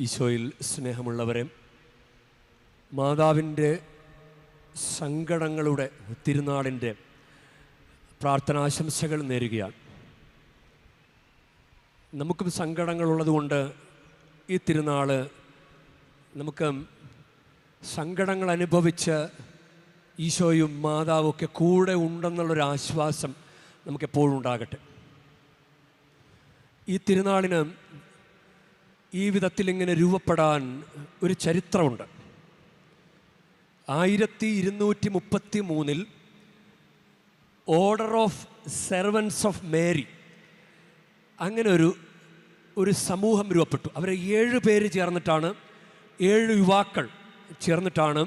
ഈശോയിൽ സ്നേഹമുള്ളവരെ മാതാവിന്റെ സങ്കടങ്ങളുടെ തിരുനാളിന്റെ പ്രാർത്ഥനാശംസകൾ നേരുകയാണ്. നമുക്കും സങ്കടങ്ങളുള്ളതുകൊണ്ട് ഈ തിരുനാൾ നമുക്ക് സങ്കടങ്ങൾ അനുഭവിച്ച് ഈശോയും മാതാവും ഒക്കെ കൂടെ ഉണ്ടെന്നുള്ളൊരു ആശ്വാസം നമുക്കെപ്പോഴും ഉണ്ടാകട്ടെ. ഈ തിരുനാളിന് ഈ വിധത്തിൽ ഇങ്ങനെ രൂപപ്പെടാൻ ഒരു ചരിത്രമുണ്ട്. ആയിരത്തി ഇരുന്നൂറ്റി മുപ്പത്തി മൂന്നിൽ order of servants of Mary അങ്ങനെ ഒരു ഒരു സമൂഹം രൂപപ്പെട്ടു. അവരെ ഏഴ് പേര് ചേർന്നിട്ടാണ് ഏഴ് യുവാക്കൾ ചേർന്നിട്ടാണ്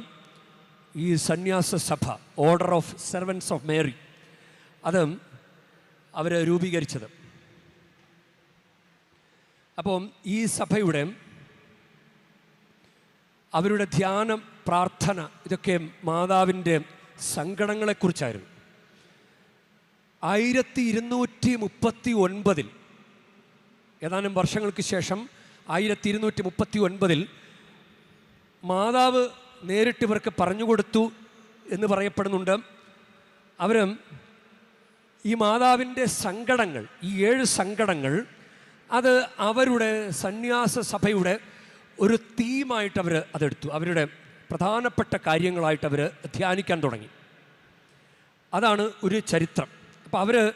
ഈ സന്യാസ സഭ order of servants of Mary അത് അവരെ രൂപീകരിച്ചത്. അപ്പം ഈ സഭയുടെ അവരുടെ ധ്യാനം പ്രാർത്ഥന ഇതൊക്കെ മാതാവിന്റെ സങ്കടങ്ങളെക്കുറിച്ചായിരുന്നു. ആയിരത്തി ഇരുന്നൂറ്റി മുപ്പത്തി ഒൻപതിൽ ഏതാനും വർഷങ്ങൾക്ക് ശേഷം ആയിരത്തി ഇരുന്നൂറ്റി മുപ്പത്തി ഒൻപതിൽ മാതാവ് നേരിട്ട് ഇവർക്ക് പറഞ്ഞു കൊടുത്തു എന്ന് പറയപ്പെടുന്നുണ്ട്. അവർ ഈ മാതാവിന്റെ സങ്കടങ്ങൾ ഈ ഏഴ് സങ്കടങ്ങൾ അത് അവരുടെ സന്യാസ സഭയുടെ ഒരു തീമായിട്ട് അവർ അതെടുത്തു. അവരുടെ പ്രധാനപ്പെട്ട കാര്യങ്ങളായിട്ട് അവർ ധ്യാനിക്കാൻ തുടങ്ങി. അതാണ് ഒരു ചരിത്രം. അപ്പോൾ അവർ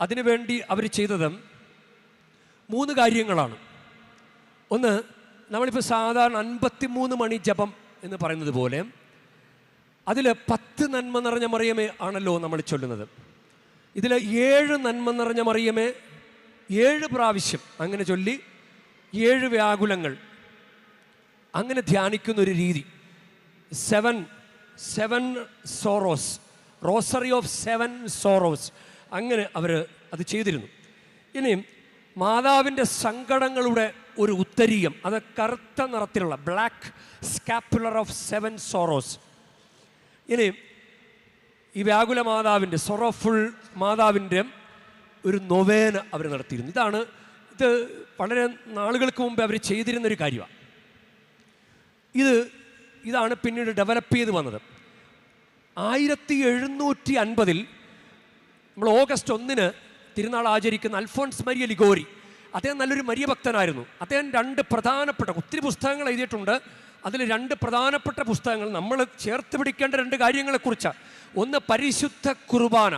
അതിനുവേണ്ടി അവർ ചെയ്തത് മൂന്ന് കാര്യങ്ങളാണ്. ഒന്ന് നമ്മളിപ്പോൾ സാധാരണ അൻപത്തിമൂന്ന് മണി ജപം എന്ന് പറയുന്നത് പോലെ അതിൽ പത്ത് നന്മ നിറഞ്ഞ മറിയമേ ആണല്ലോ നമ്മൾ ചൊല്ലുന്നത്. ഇതിൽ ഏഴ് നന്മ നിറഞ്ഞ മറിയമേ ഏഴ് പ്രാവശ്യം അങ്ങനെ ചൊല്ലി ഏഴ് വ്യാകുലങ്ങൾ. അങ്ങനെ ധ്യാനിക്കുന്ന ഒരു രീതി. Seven seven sorrows rosary of seven sorrows അങ്ങനെ അവർ അത് ചെയ്തിരുന്നു. ഇനിയും മാതാവിന്റെ സങ്കടങ്ങളുടെ ഒരു ഉത്തരീയം അത് കറുത്ത നിറത്തിലുള്ള black scapular of seven sorrows ഇനി ഈ വ്യാകുല മാതാവിന്റെ സൊറോഫുൾ മാതാവിന്റെ ഒരു നൊവേന അവർ നടത്തിയിരുന്നു. ഇതാണ് ഇത് വളരെ നാളുകൾക്ക് മുമ്പ് അവർ ചെയ്തിരുന്നൊരു കാര്യമാണ് ഇത് ഇതാണ് പിന്നീട് ഡെവലപ്പ് ചെയ്ത് വന്നത്. ആയിരത്തി എഴുന്നൂറ്റി അൻപതിൽ നമ്മൾ ഓഗസ്റ്റ് ഒന്നിന് തിരുനാൾ ആചരിക്കുന്ന അൽഫോൺസ് മരിയ ലിഗോരി അദ്ദേഹം നല്ലൊരു മരിയ ഭക്തനായിരുന്നു. അദ്ദേഹം രണ്ട് പ്രധാനപ്പെട്ട ഒത്തിരി പുസ്തകങ്ങൾ എഴുതിയിട്ടുണ്ട്. അതിൽ രണ്ട് പ്രധാനപ്പെട്ട പുസ്തകങ്ങൾ നമ്മൾ ചേർത്ത് പിടിക്കേണ്ട രണ്ട് കാര്യങ്ങളെക്കുറിച്ചാണ് ഒന്ന് പരിശുദ്ധ കുർബാന.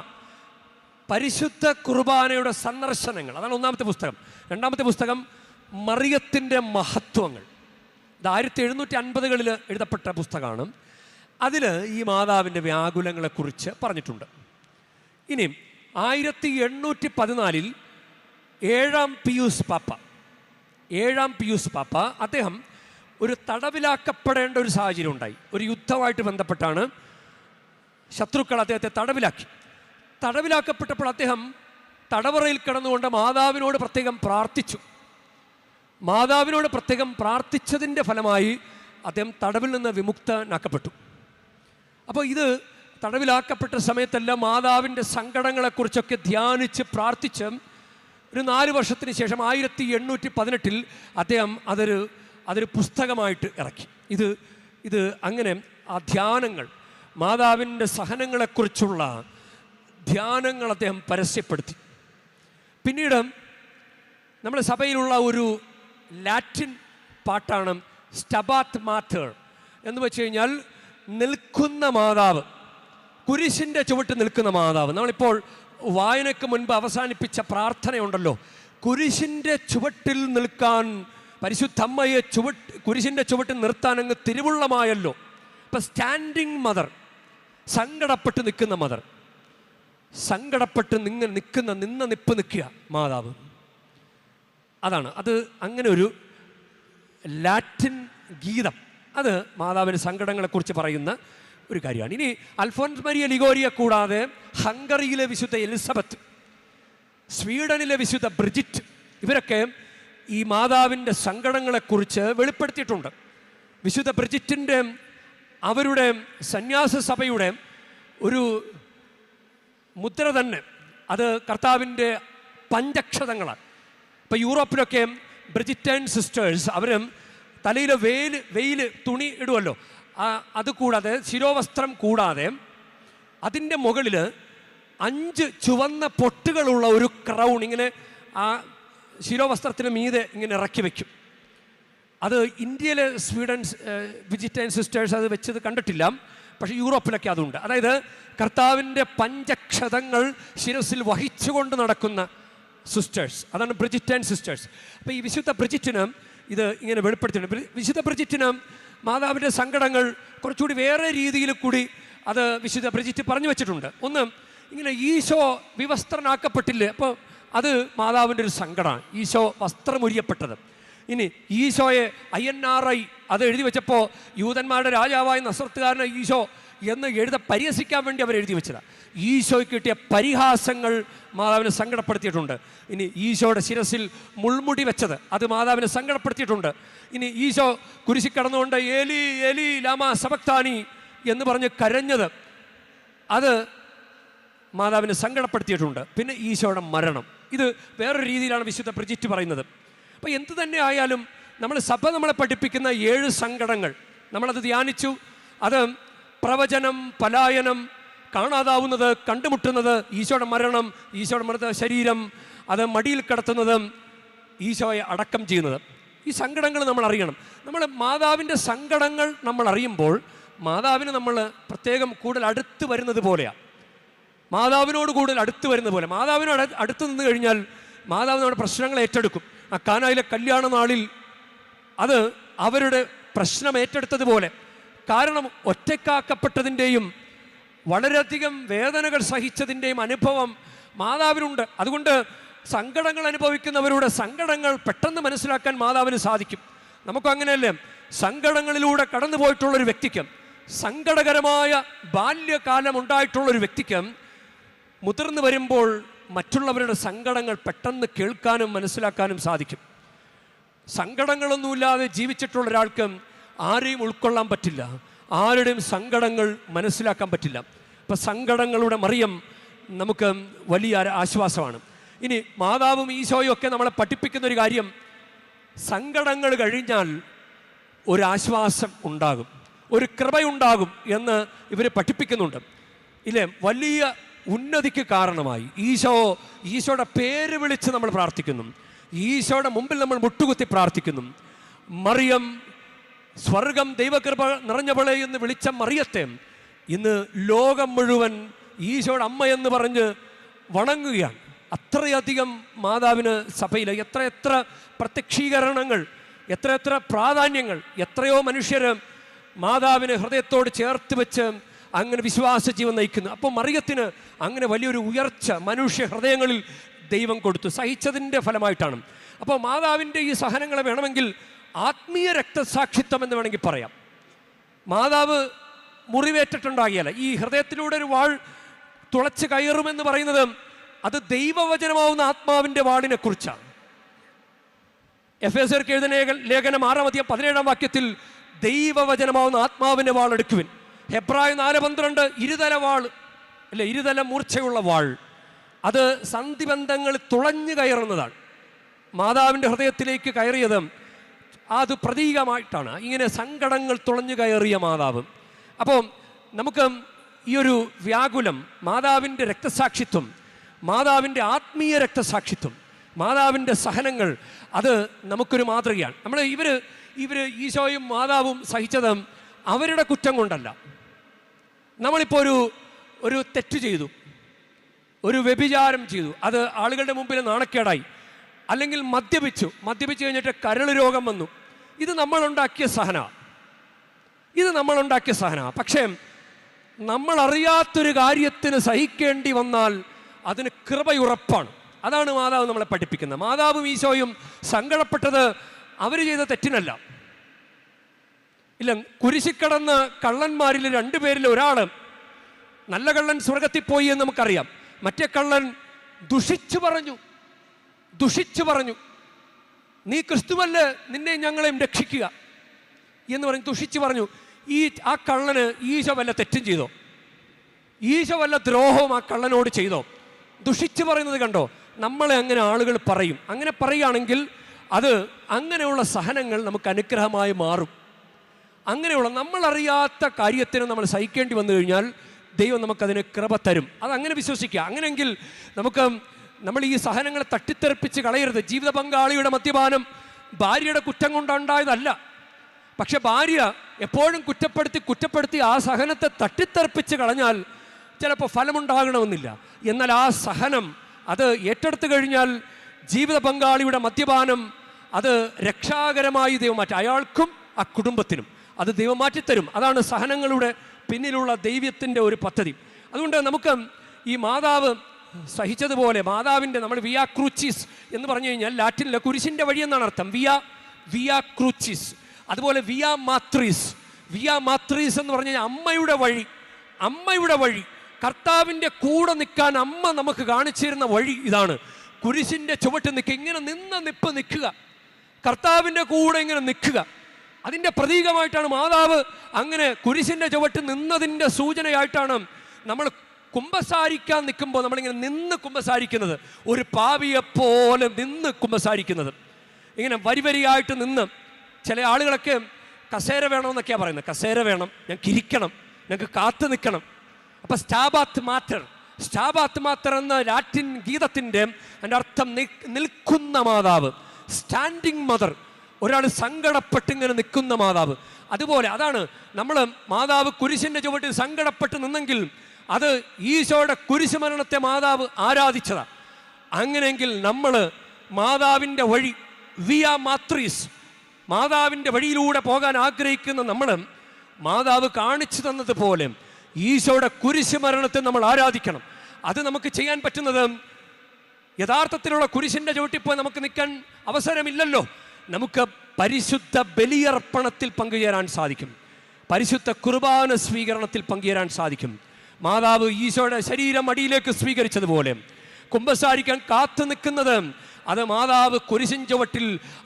പരിശുദ്ധ കുർബാനയുടെ സന്ദർശനങ്ങൾ. അതാണ് ഒന്നാമത്തെ പുസ്തകം. രണ്ടാമത്തെ പുസ്തകം മറിയത്തിന്റെ മഹത്വങ്ങൾ. ഇത് ആയിരത്തി എഴുന്നൂറ്റി അൻപതുകളിൽ എഴുതപ്പെട്ട പുസ്തകമാണ്. അതിൽ ഈ മാതാവിന്റെ വ്യാകുലങ്ങളെക്കുറിച്ച് പറഞ്ഞിട്ടുണ്ട്. ഇനി ആയിരത്തി എണ്ണൂറ്റി പതിനാലിൽ ഏഴാം പിയൂസ് പാപ്പ ഏഴാം പിയൂസ് പാപ്പ അദ്ദേഹം ഒരു തടവിലാക്കപ്പെടേണ്ട ഒരു സാഹചര്യം ഉണ്ടായി. ഒരു യുദ്ധമായിട്ട് ബന്ധപ്പെട്ടാണ് ശത്രുക്കൾ അദ്ദേഹത്തെ തടവിലാക്കി. തടവിലാക്കപ്പെട്ടപ്പോൾ അദ്ദേഹം തടവറയിൽ കിടന്നുകൊണ്ട് മാതാവിനോട് പ്രത്യേകം പ്രാർത്ഥിച്ചു. മാതാവിനോട് പ്രത്യേകം പ്രാർത്ഥിച്ചതിന്റെ ഫലമായി അദ്ദേഹം തടവിൽ നിന്ന് വിമുക്തനാക്കപ്പെട്ടു. അപ്പോൾ ഇത് തടവിലാക്കപ്പെട്ട സമയത്തെല്ലാം മാതാവിന്റെ സങ്കടങ്ങളെക്കുറിച്ചൊക്കെ ധ്യാനിച്ച് പ്രാർത്ഥിച്ച് ഒരു നാല് വർഷത്തിന് ശേഷം ആയിരത്തി എണ്ണൂറ്റി പതിനെട്ടിൽ അദ്ദേഹം അതൊരു അതൊരു പുസ്തകമായിട്ട് ഇറക്കി. ഇത് ഇത് അങ്ങനെ ആ ധ്യാനങ്ങൾ മാതാവിന്റെ സഹനങ്ങളെക്കുറിച്ചുള്ള ധ്യാനങ്ങൾ അദ്ദേഹം പരസ്യപ്പെടുത്തി. പിന്നീട് നമ്മുടെ സഭയിലുള്ള ഒരു ലാറ്റിൻ പാട്ടാണ് സ്റ്റബാത്ത് മാത്തേൾ എന്ന് വെച്ച് കഴിഞ്ഞാൽ നിൽക്കുന്ന മാതാവ് കുരിശിന്റെ ചുവട്ട് നിൽക്കുന്ന മാതാവ്. നമ്മളിപ്പോൾ വായനയ്ക്ക് മുൻപ് അവസാനിപ്പിച്ച പ്രാർത്ഥനയുണ്ടല്ലോ. കുരിശിന്റെ ചുവട്ടിൽ നിൽക്കാൻ പരിശുദ്ധമ്മയെ ചുവട്ട് കുരിശിന്റെ ചുവട്ടിൽ നിർത്താൻ അങ്ങ് തിരുവുള്ളമായല്ലോ. ഇപ്പം സ്റ്റാൻഡിങ് മദർ സങ്കടപ്പെട്ട് നിൽക്കുന്ന മദർ. സങ്കടപ്പെട്ട് നിങ്ങൾ നിൽക്കുന്ന നിന്ന നിപ്പ് നിൽക്കുക മാതാവ്. അതാണ്. അത് അങ്ങനെ ഒരു ലാറ്റിൻ ഗീതം. അത് മാതാവിന്റെ സങ്കടങ്ങളെക്കുറിച്ച് പറയുന്ന ഒരു കാര്യമാണ്. ഇനി അൽഫോൻസ് മരിയ ലിഗോരിയെ കൂടാതെ ഹംഗറിയിലെ വിശുദ്ധ എലിസബത്ത് സ്വീഡനിലെ വിശുദ്ധ ബ്രിജിറ്റ് ഇവരൊക്കെ ഈ മാതാവിന്റെ സങ്കടങ്ങളെക്കുറിച്ച് വെളിപ്പെടുത്തിയിട്ടുണ്ട്. വിശുദ്ധ ബ്രിജിറ്റിന്റെ അവരുടെ സന്യാസ സഭയുടെ ഒരു മുദ്ര തന്നെ. അത് കർത്താവിന്റെ പഞ്ചക്ഷതങ്ങളാണ് ഇപ്പോൾ യൂറോപ്പിലൊക്കെ ബ്രിജിറ്റൻ സിസ്റ്റേഴ്സ് അവരും തലയിലെ വെയിൽ വെയിൽ തുണി ഇടുമല്ലോ അത് കൂടാതെ ശിരോവസ്ത്രം കൂടാതെ അതിന്റെ മുകളിൽ അഞ്ച് ചുവന്ന പൊട്ടുകളുള്ള ഒരു ക്രൗൺ ഇങ്ങനെ ആ ശിരോവസ്ത്രത്തിന് മീതെ ഇങ്ങനെ ഇറക്കി വയ്ക്കും അത് ഇന്ത്യയിലെ സ്വീഡൻ വിജിറ്റൈൻ സിസ്റ്റേഴ്സ് അത് വെച്ചത് കണ്ടിട്ടില്ല. പക്ഷേ യൂറോപ്പിലൊക്കെ അതുണ്ട്. അതായത് കർത്താവിന്റെ പഞ്ചക്ഷതങ്ങൾ ശിരസിൽ വഹിച്ചുകൊണ്ട് നടക്കുന്ന സിസ്റ്റേഴ്സ് അതാണ് ബ്രിജിറ്റ് ആൻഡ് സിസ്റ്റേഴ്സ് അപ്പോൾ ഈ വിശുദ്ധ ബ്രിജിറ്റിന് ഇത് ഇങ്ങനെ വെളിപ്പെടുത്തിയിട്ടുണ്ട്. വിശുദ്ധ ബ്രിജിറ്റിന് മാതാവിന്റെ സങ്കടങ്ങൾ കുറച്ചുകൂടി വേറെ രീതിയിൽ കൂടി അത് വിശുദ്ധ ബ്രിജിറ്റ് പറഞ്ഞു വെച്ചിട്ടുണ്ട്. ഒന്ന് ഇങ്ങനെ ഈശോ വിവസ്ത്രനാക്കപ്പെട്ടില്ലേ? അപ്പോൾ അത് മാതാവിന്റെ ഒരു സങ്കടമാണ്. ഈശോ വസ്ത്രമുരിയപ്പെട്ടത്. ഇനി ഈശോയെ ഐ എൻ ആർ ഐ അത് എഴുതി വെച്ചപ്പോൾ യൂതന്മാരുടെ രാജാവായ നസ്രത്തുകാരനെ ഈശോ എന്ന് എഴുത പരിഹസിക്കാൻ വേണ്ടി അവർ എഴുതി വെച്ചതാണ് ഈശോയ്ക്ക് കിട്ടിയ പരിഹാസങ്ങൾ മാതാവിനെ സങ്കടപ്പെടുത്തിയിട്ടുണ്ട്. ഇനി ഈശോയുടെ ശിരസിൽ മുൾമുടി വെച്ചത് അത് മാതാവിനെ സങ്കടപ്പെടുത്തിയിട്ടുണ്ട്. ഇനി ഈശോ കുരിശി കടന്നുകൊണ്ട് എലി എലി ലാമ സബക്താനി എന്ന് പറഞ്ഞ് കരഞ്ഞത് അത് മാതാവിനെ സങ്കടപ്പെടുത്തിയിട്ടുണ്ട്. പിന്നെ ഈശോയുടെ മരണം. ഇത് വേറൊരു രീതിയിലാണ് വിശുദ്ധ പ്രജിറ്റ് പറയുന്നത്. അപ്പോൾ എന്ത് തന്നെ ആയാലും നമ്മൾ സഭ നമ്മളെ പഠിപ്പിക്കുന്ന ഏഴ് സങ്കടങ്ങൾ. നമ്മളത് ധ്യാനിച്ചു. അത് പ്രവചനം പലായനം കാണാതാവുന്നത് കണ്ടുമുട്ടുന്നത് ഈശോയുടെ മരണം ഈശോയുടെ മൃത ശരീരം അത് മടിയിൽ കിടത്തുന്നത് ഈശോയെ അടക്കം ചെയ്യുന്നത്. ഈ സങ്കടങ്ങൾ നമ്മൾ അറിയണം. നമ്മൾ മാതാവിന്റെ സങ്കടങ്ങൾ നമ്മൾ അറിയുമ്പോൾ മാതാവിന് നമ്മൾ പ്രത്യേകം കൂടുതൽ അടുത്ത് വരുന്നത് പോലെയാണ് മാതാവിനോട് കൂടുതൽ അടുത്ത് വരുന്നത് പോലെ. മാതാവിനോട് അടുത്ത് നിന്ന് കഴിഞ്ഞാൽ മാതാവ് നമ്മുടെ പ്രശ്നങ്ങൾ ഏറ്റെടുക്കും. ആ കാനായിലെ കല്യാണ നാളിൽ അത് അവരുടെ പ്രശ്നം ഏറ്റെടുത്തതുപോലെ. കാരണം ഒറ്റക്കാക്കപ്പെട്ടതിന്റെയും വളരെയധികം വേദനകൾ സഹിച്ചതിന്റെയും അനുഭവം മാതാവിനുണ്ട്. അതുകൊണ്ട് സങ്കടങ്ങൾ അനുഭവിക്കുന്നവരുടെ സങ്കടങ്ങൾ പെട്ടെന്ന് മനസ്സിലാക്കാൻ മാതാവിന് സാധിക്കും. നമുക്ക് അങ്ങനെയല്ലേ? സങ്കടങ്ങളിലൂടെ കടന്നു പോയിട്ടുള്ളൊരു വ്യക്തിക്ക് സങ്കടകരമായ ബാല്യകാലം ഉണ്ടായിട്ടുള്ളൊരു വ്യക്തിക്ക് മുതിർന്നു വരുമ്പോൾ മറ്റുള്ളവരുടെ സങ്കടങ്ങൾ പെട്ടെന്ന് കേൾക്കാനും മനസ്സിലാക്കാനും സാധിക്കും. സങ്കടങ്ങളൊന്നുമില്ലാതെ ജീവിച്ചിട്ടുള്ള ഒരാൾക്ക് ആരെയും ഉൾക്കൊള്ളാൻ പറ്റില്ല. ആരുടെയും സങ്കടങ്ങൾ മനസ്സിലാക്കാൻ പറ്റില്ല. അപ്പം സങ്കടങ്ങളുടെ മറിയം നമുക്ക് വലിയ ആശ്വാസമാണ്. ഇനി മാതാവും ഈശോയും ഒക്കെ നമ്മളെ പഠിപ്പിക്കുന്ന ഒരു കാര്യം സങ്കടങ്ങൾ കഴിഞ്ഞാൽ ഒരാശ്വാസം ഉണ്ടാകും. ഒരു കൃപയുണ്ടാകും എന്ന് ഇവർ പഠിപ്പിക്കുന്നുണ്ട്. ഇല്ലേ? വലിയ ഉന്നതിക്ക് കാരണമായി. ഈശോ ഈശോയുടെ പേര് വിളിച്ച് നമ്മൾ പ്രാർത്ഥിക്കുന്നു. ഈശോയുടെ മുമ്പിൽ നമ്മൾ മുട്ടുകുത്തി പ്രാർത്ഥിക്കുന്നു. മറിയം സ്വർഗം ദൈവകൃപ നിറഞ്ഞവളെ എന്ന് വിളിച്ച മറിയത്തെ ഇന്ന് ലോകം മുഴുവൻ ഈശോയുടെ അമ്മ എന്ന് പറഞ്ഞ് വണങ്ങുകയാണ്. അത്രയധികം മാതാവിന് സഭയിൽ എത്ര എത്ര പ്രത്യക്ഷീകരണങ്ങൾ എത്രയെത്ര എത്ര പ്രാധാന്യങ്ങൾ എത്രയോ മനുഷ്യർ മാതാവിനെ ഹൃദയത്തോട് ചേർത്ത് വെച്ച് അങ്ങനെ വിശ്വാസ ജീവൻ നയിക്കുന്നു. അപ്പോൾ മറിയത്തിന് അങ്ങനെ വലിയൊരു ഉയർച്ച മനുഷ്യ ഹൃദയങ്ങളിൽ ദൈവം കൊടുത്തു. സഹിച്ചതിന്റെ ഫലമായിട്ടാണ്. അപ്പോൾ മാതാവിന്റെ ഈ സഹനങ്ങളെ വേണമെങ്കിൽ ആത്മീയ രക്തസാക്ഷിത്വം എന്ന് വേണമെങ്കിൽ പറയാം. മാതാവ് മുറിവേറ്റിട്ടുണ്ടാകിയല്ല ഈ ഹൃദയത്തിലൂടെ ഒരു വാൾ തുളച്ച് കയറുമെന്ന് പറയുന്നത് അത് ദൈവവചനമാവുന്ന ആത്മാവിന്റെ വാളിനെ കുറിച്ചാണ് എഫ് എസ് എഴുതുന്ന ലേഖനം ആറാം അധികം പതിനേഴാം വാക്യത്തിൽ ദൈവവചനമാവുന്ന ആത്മാവിന്റെ വാൾ എടുക്കുവിൻ ഹെബ്രായ നാല് പന്ത്രണ്ട് ഇരുതല വാൾ അല്ലെ ഇരുതല മൂർച്ചയുള്ള വാൾ. അത് സന്ധിബന്ധങ്ങൾ തുളഞ്ഞു കയറുന്നതാണ്. മാതാവിന്റെ ഹൃദയത്തിലേക്ക് കയറിയത് അത് പ്രതീകമായിട്ടാണ്. ഇങ്ങനെ സങ്കടങ്ങൾ തുളഞ്ഞു കയറിയ മാതാവ്. അപ്പോൾ നമുക്ക് ഈ ഒരു വ്യാകുലം മാതാവിന്റെ രക്തസാക്ഷിത്വം മാതാവിന്റെ ആത്മീയ രക്തസാക്ഷിത്വം മാതാവിന്റെ സഹനങ്ങൾ അത് നമുക്കൊരു മാതൃകയാണ്. നമ്മൾ ഇവർ ഇവർ ഈശോയും മാതാവും സഹിച്ചത് അവരുടെ കുറ്റം കൊണ്ടല്ല. നമ്മളിപ്പോൾ ഒരു ഒരു തെറ്റ് ചെയ്തു. ഒരു വ്യഭിചാരം ചെയ്തു. അത് ആളുകളുടെ മുമ്പിൽ നാണക്കേടായി. അല്ലെങ്കിൽ മദ്യപിച്ചു. മദ്യപിച്ചു കഴിഞ്ഞിട്ട് കരൾ രോഗം വന്നു. ഇത് നമ്മളുണ്ടാക്കിയ സഹന. ഇത് നമ്മളുണ്ടാക്കിയ സഹന. പക്ഷേ നമ്മളറിയാത്തൊരു കാര്യത്തിന് സഹിക്കേണ്ടി വന്നാൽ അതിന് കൃപയുറപ്പാണ്. അതാണ് മാതാവ് നമ്മളെ പഠിപ്പിക്കുന്നത്. മാതാവും ഈശോയും സങ്കടപ്പെട്ടത് അവർ ചെയ്ത തെറ്റിനല്ല. ഇല്ല കുരിശിക്കടന്ന് കള്ളന്മാരിൽ രണ്ടുപേരിൽ ഒരാൾ നല്ല കള്ളൻ സ്വർഗത്തിൽ പോയി എന്ന് നമുക്കറിയാം. മറ്റേ കള്ളൻ ദുഷിച്ചു പറഞ്ഞു. ദുഷിച്ചു പറഞ്ഞു. നീ ക്രിസ്തുവല്ല നിന്നെ ഞങ്ങളെയും രക്ഷിക്കുക. എന്ന് പറഞ്ഞ് ദുഷിച്ചു പറഞ്ഞു. ഈ ആ കള്ളന് ഈശോ വല്ല തെറ്റും ചെയ്തോ? ഈശോ വല്ല ദ്രോഹവും ആ കള്ളനോട് ചെയ്തോ? ദുഷിച്ചു പറയുന്നത് കണ്ടോ? നമ്മളെ അങ്ങനെ ആളുകൾ പറയും. അങ്ങനെ പറയുകയാണെങ്കിൽ അത് അങ്ങനെയുള്ള സഹനങ്ങൾ നമുക്ക് അനുഗ്രഹമായി മാറും. അങ്ങനെയുള്ള നമ്മളറിയാത്ത കാര്യത്തിന് നമ്മൾ സഹിക്കേണ്ടി വന്നു കഴിഞ്ഞാൽ ദൈവം നമുക്കതിന് കൃപ തരും. അതങ്ങനെ വിശ്വസിക്കുക. അങ്ങനെയെങ്കിൽ നമുക്ക് നമ്മൾ ഈ സഹനങ്ങളെ തട്ടിത്തെറിപ്പിച്ച് കളയരുത്. ജീവിത പങ്കാളിയുടെ മദ്യപാനം ഭാര്യയുടെ കുറ്റം കൊണ്ടുണ്ടായതല്ല. പക്ഷെ ഭാര്യ എപ്പോഴും കുറ്റപ്പെടുത്തി കുറ്റപ്പെടുത്തി ആ സഹനത്തെ തട്ടിത്തെറിപ്പിച്ച് കളഞ്ഞാൽ ചിലപ്പോൾ ഫലമുണ്ടാകണമെന്നില്ല. എന്നാൽ ആ സഹനം അത് ഏറ്റെടുത്തു കഴിഞ്ഞാൽ ജീവിത പങ്കാളിയുടെ മദ്യപാനം അത് രക്ഷാകരമായി ദൈവം മാറ്റി. അയാൾക്കും ആ കുടുംബത്തിനും. അത് ദൈവം മാറ്റിത്തരും. അതാണ് സഹനങ്ങളുടെ പിന്നിലുള്ള ദൈവത്തിന്റെ ഒരു പദ്ധതി. അതുകൊണ്ട് നമുക്ക് ഈ മാതാവ് സഹിച്ചതുപോലെ മാതാവിന്റെ നമ്മൾ വിയ ക്രൂച്ചിസ് എന്ന് പറഞ്ഞു കഴിഞ്ഞാൽ ലാറ്റിനിലെ കുരിശിന്റെ വഴി എന്നാണ് അർത്ഥം. വിയ വിയ ക്രൂച്ചിസ് അതുപോലെ വിയ മാത്രീസ് വിയ മാത്രീസ് എന്ന് പറഞ്ഞു കഴിഞ്ഞാൽ അമ്മയുടെ വഴി അമ്മയുടെ വഴി. കർത്താവിന്റെ കൂടെ നിൽക്കാൻ അമ്മ നമുക്ക് കാണിച്ചിരുന്ന വഴി ഇതാണ്. കുരിശിന്റെ ചുവട്ട് നിൽക്കുക ഇങ്ങനെ നിന്ന് നിപ്പ് നിൽക്കുക. കർത്താവിന്റെ കൂടെ ഇങ്ങനെ നിൽക്കുക. അതിന്റെ പ്രതീകമായിട്ടാണ് മാതാവ് അങ്ങനെ കുരിശിന്റെ ചുവട്ട് നിന്നതിന്റെ സൂചനയായിട്ടാണ് നമ്മൾ കുമ്പസാരിക്കാൻ നിൽക്കുമ്പോൾ നമ്മളിങ്ങനെ നിന്ന് കുമ്പസാരിക്കുന്നത്. ഒരു പാവിയെപ്പോലെ നിന്ന് കുമ്പസാരിക്കുന്നത്. ഇങ്ങനെ വരിവരിയായിട്ട് നിന്ന് ചില ആളുകളൊക്കെ കസേര വേണമെന്നൊക്കെയാണ് പറയുന്നത്. കസേര വേണം ഞങ്ങൾക്ക് ഇരിക്കണം ഞങ്ങൾക്ക് കാത്തു നിൽക്കണം. അപ്പം സ്റ്റാബാത്ത് മാറ്റർ സ്റ്റാബാത്ത് മാറ്റർ എന്ന ലാറ്റിൻ ഗീതത്തിന്റെ അതിന്റെ അർത്ഥം നിൽക്കുന്ന മാതാവ് സ്റ്റാൻഡിങ് മദർ ഒരാൾ സങ്കടപ്പെട്ട് ഇങ്ങനെ നിൽക്കുന്ന മാതാവ്. അതുപോലെ അതാണ് നമ്മൾ മാതാവ് കുരിശിന്റെ ചുവട്ടിൽ സങ്കടപ്പെട്ട് നിന്നെങ്കിൽ അത് ഈശോയുടെ കുരിശ് മരണത്തെ മാതാവ് ആരാധിച്ചതാണ് അങ്ങനെയെങ്കിൽ നമ്മൾ മാതാവിന്റെ വഴി വിയ മാത്രീസ് മാതാവിന്റെ വഴിയിലൂടെ പോകാൻ ആഗ്രഹിക്കുന്ന നമ്മൾ മാതാവ് കാണിച്ചു തന്നതുപോലെ ഈശോയുടെ കുരിശ് മരണത്തെ നമ്മൾ ആരാധിക്കണം. അത് നമുക്ക് ചെയ്യാൻ പറ്റുന്നത് യഥാർത്ഥത്തിലുള്ള കുരിശിന്റെ ചുവട്ടിപ്പോൾ നമുക്ക് നിൽക്കാൻ അവസരമില്ലല്ലോ. നമുക്ക് പരിശുദ്ധ ബലിയർപ്പണത്തിൽ പങ്കുചേരാൻ സാധിക്കും. പരിശുദ്ധ കുർബാന സ്വീകരണത്തിൽ പങ്കുചേരാൻ സാധിക്കും. മാതാവ് ഈശോയുടെ ശരീരം അടിയിലേക്ക് സ്വീകരിച്ചതുപോലെ കുമ്പസാരിക്കാൻ കാത്തു നിൽക്കുന്നത് അത് മാതാവ് കുരിശിൻ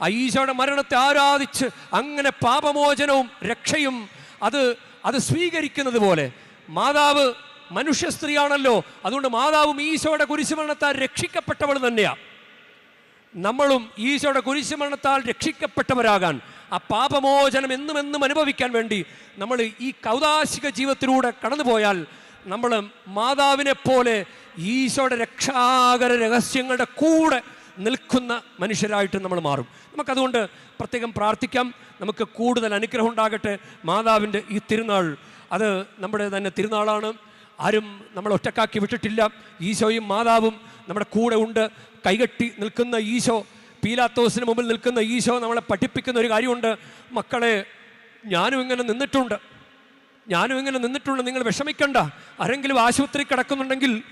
ആ ഈശോയുടെ മരണത്തെ ആരാധിച്ച് അങ്ങനെ പാപമോചനവും രക്ഷയും അത് അത് സ്വീകരിക്കുന്നത് പോലെ മാതാവ് മനുഷ്യ സ്ത്രീയാണല്ലോ. അതുകൊണ്ട് മാതാവും ഈശോയുടെ കുരിശുമരണത്താൽ രക്ഷിക്കപ്പെട്ടവൾ തന്നെയാണ് നമ്മളും ഈശോയുടെ കുരിശുമരണത്താൽ രക്ഷിക്കപ്പെട്ടവരാകാൻ ആ പാപമോചനം എന്നും എന്നും അനുഭവിക്കാൻ വേണ്ടി നമ്മൾ ഈ കൗതാശിക ജീവിതത്തിലൂടെ കടന്നുപോയാൽ നമ്മൾ മാതാവിനെ പോലെ ഈശോയുടെ രക്ഷാകര രഹസ്യങ്ങളുടെ കൂടെ നിൽക്കുന്ന മനുഷ്യരായിട്ട് നമ്മൾ മാറും. നമുക്കതുകൊണ്ട് പ്രത്യേകം പ്രാർത്ഥിക്കാം. നമുക്ക് കൂടുതൽ അനുഗ്രഹം ഉണ്ടാകട്ടെ. മാതാവിന്റെ ഈ തിരുനാൾ അത് നമ്മുടെ തന്നെ തിരുനാളാണ്. ആരും നമ്മൾ ഒറ്റക്കാക്കി വിട്ടിട്ടില്ല. ഈശോയും മാതാവും നമ്മുടെ കൂടെ ഉണ്ട്. കൈകെട്ടി നിൽക്കുന്ന ഈശോ പീലാത്തോസിന് മുമ്പിൽ നിൽക്കുന്ന ഈശോ നമ്മളെ പഠിപ്പിക്കുന്ന ഒരു കാര്യമുണ്ട്. മക്കളെ ഞാനും ഇങ്ങനെ നിന്നിട്ടുണ്ട്. ഞാനും ഇങ്ങനെ നിന്നിട്ടുണ്ട്. നിങ്ങൾ വിഷമിക്കണ്ട. ആരെങ്കിലും ആശുപത്രി കിടക്കുന്നുണ്ടെങ്കിൽ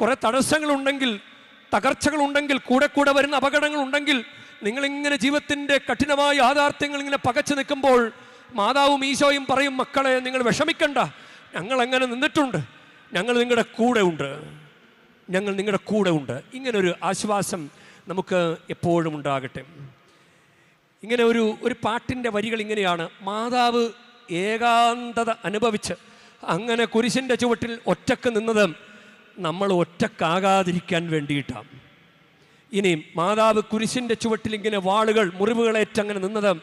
കുറേ തടസ്സങ്ങളുണ്ടെങ്കിൽ തകർച്ചകളുണ്ടെങ്കിൽ കൂടെ കൂടെ വരുന്ന അപകടങ്ങളുണ്ടെങ്കിൽ നിങ്ങളിങ്ങനെ ജീവിതത്തിന്റെ കഠിനമായ യാഥാർത്ഥ്യങ്ങൾ ഇങ്ങനെ പകച്ചു നിൽക്കുമ്പോൾ മാതാവും ഈശോയും പറയും മക്കളെ നിങ്ങൾ വിഷമിക്കണ്ട. ഞങ്ങൾ എങ്ങനെ നിന്നിട്ടുണ്ട്. ഞങ്ങൾ നിങ്ങളുടെ കൂടെ ഉണ്ട്. ഞങ്ങൾ നിങ്ങളുടെ കൂടെ ഉണ്ട്. ഇങ്ങനൊരു ആശ്വാസം നമുക്ക് എപ്പോഴും ഉണ്ടാകട്ടെ. ഇങ്ങനെ ഒരു ഒരു പാട്ടിന്റെ വരികൾ ഇങ്ങനെയാണ്. മാതാവ് ഏകാന്തത അനുഭവിച്ച് അങ്ങനെ കുരിശിന്റെ ചുവട്ടിൽ ഒറ്റയ്ക്ക് നിന്നത് നമ്മൾ ഒറ്റക്കാകാതിരിക്കാൻ വേണ്ടിയിട്ടാണ് ഇനി മാതാവ് കുരിശിന്റെ ചുവട്ടിൽ ഇങ്ങനെ വാളുകൾ മുറിവുകളേറ്റങ്ങനെ നിന്നത്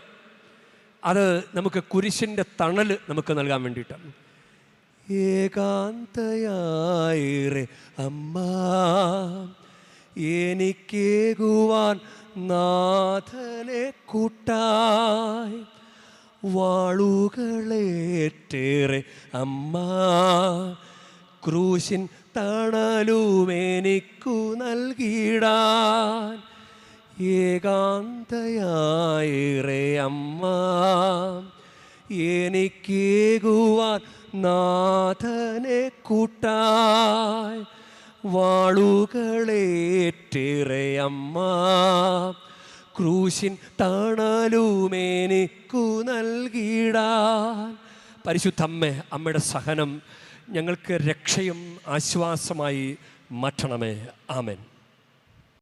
അത് നമുക്ക് കുരിശിന്റെ തണൽ നമുക്ക് നൽകാൻ വേണ്ടിയിട്ടാണ് ഏകാന്തയായിറെ അമ്മ എനിക്കേകുവാൻ നാഥനെ കൂട്ടായി. വാളുകളേറ്റേറെ അമ്മ ക്രൂശിൻ തണലുമെനിക്കു നൽകിടാൻ ഏകാന്തയായിറെ അമ്മ എനിക്കേകുവാൻ നാഥനെ കൂട്ടായി വാളുകളേറ്റിറയമ്മ. ക്രൂശിൻ തണലുമേനിക്കു നൽകിടാൻ പരിശുദ്ധമ്മേ അമ്മയുടെ സഹനം ഞങ്ങൾക്ക് രക്ഷയും ആശ്വാസമായി മാറ്റണമേ. ആമേൻ.